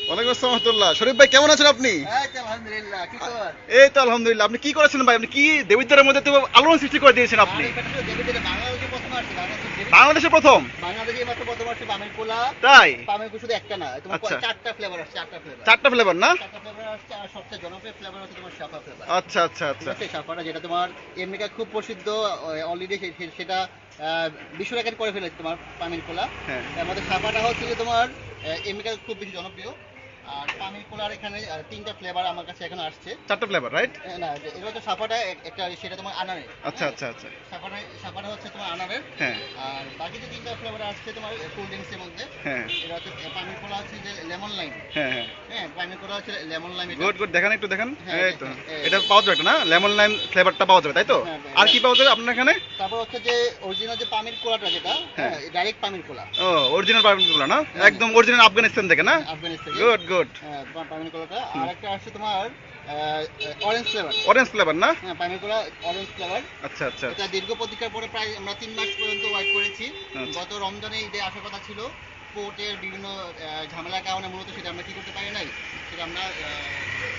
ওয়ালাইকুম আসসালাম রহমতুল্লাহ। শরীফ ভাই কেমন আছেন আপনি? আলহামদুলিল্লাহ কি খবর? এই তো আলহামদুলিল্লাহ। আপনি কি করেছেন ভাই? আপনি কি দেবিদ্বারের মধ্যে তো আলোড়ন সৃষ্টি করে দিয়েছেন আপনি? আর এটা তো দেবীদের বাংলাদেশে প্রথম তাই? আচ্ছা। চারটা ফ্লেভার না? আচ্ছা আচ্ছা আচ্ছা। সাফাটা যেটা তোমার এমনিকা খুব প্রসিদ্ধ অলরেডি সেটা আহ, বিশ্ব রেকর্ড করে ফেলেছে তোমার পামির কোলা হ্যাঁ। তার মধ্যে সাফাটা হচ্ছে তোমার এমনিকা খুব বেশি জনপ্রিয়। আর পানির কোলার এখানে তিনটা ফ্লেভার আমার কাছে এখন আসছে। চারটা ফ্লেভার রাইট না এটা হচ্ছে সাফাটা একটা সেটা তোমার আনারে আচ্ছা আচ্ছা আচ্ছা। সাফাটা সাফাটা হচ্ছে তোমার আনারে হ্যাঁ। আর বাকি যে তিনটা ফ্লেভার আসছে তোমার কোল্ড ড্রিঙ্কসের মধ্যে হ্যাঁ। এটা হচ্ছে পানির কোলা আছে যে লেমন লাইম। হ্যাঁ হ্যাঁ। হ্যাঁ পানির কোলা হচ্ছে লেমন লাইম গুড গুড দেখান একটু দেখান। হ্যাঁ, এই তো। হ্যাঁ, হ্যাঁ। এটা পাওয়া যাবে না? লেমন লাইম ফ্লেভারটা পাওয়া যাবে তাই তো? হ্যাঁ, হ্যাঁ, আর কি পাওয়া যাবে আপনার এখানে? তারপর হচ্ছে যে অরিজিনাল যে পানির কোলাটা যেটা হ্যাঁ। হ্যাঁ ডাইরেক্ট পানির কোলা। ও অরিজিনাল পারমিটগুলো না? হ্যাঁ। একদম অরিজিনাল আফগানিস্তান থেকে না? Afghanistan good good. পানির কোলাটা। আর একটা আসছে তোমার অরেঞ্জ ফ্লেভার অরেঞ্জ ফ্লেভার না? হ্যাঁ কোলা অরেঞ্জ ফ্লেভার আচ্ছা আচ্ছা। এটা দীর্ঘ প্রতীক্ষার পরে প্রায় আমরা তিন মাস পর্যন্ত ওয়েট করেছি। আচ্ছা। গত রমজানে ঈদে আসার কথা ছিল। কোর্টের বিভিন্ন ঝামেলার কারণে মূলত সেটা আমরা কি করতে পারি নাই, সেটা আমরা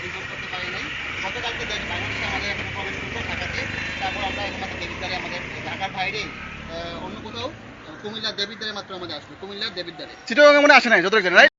ইম্পোর্ট করতে পারি নাই। গতকালকে দেশ বাংলাদেশে আমাদের এখন প্রবেশ করল ঢাকাতে। তারপর আমরা একমাত্র দেবিদ্বারে আমাদের, ঢাকার বাইরে অন্য কোথাও, কুমিল্লার দেবিদ্বারে মাত্র আমাদের আসবে কুমিল্লার দেবিদ্বারে। চিটাগাং মনে আসে নাই যত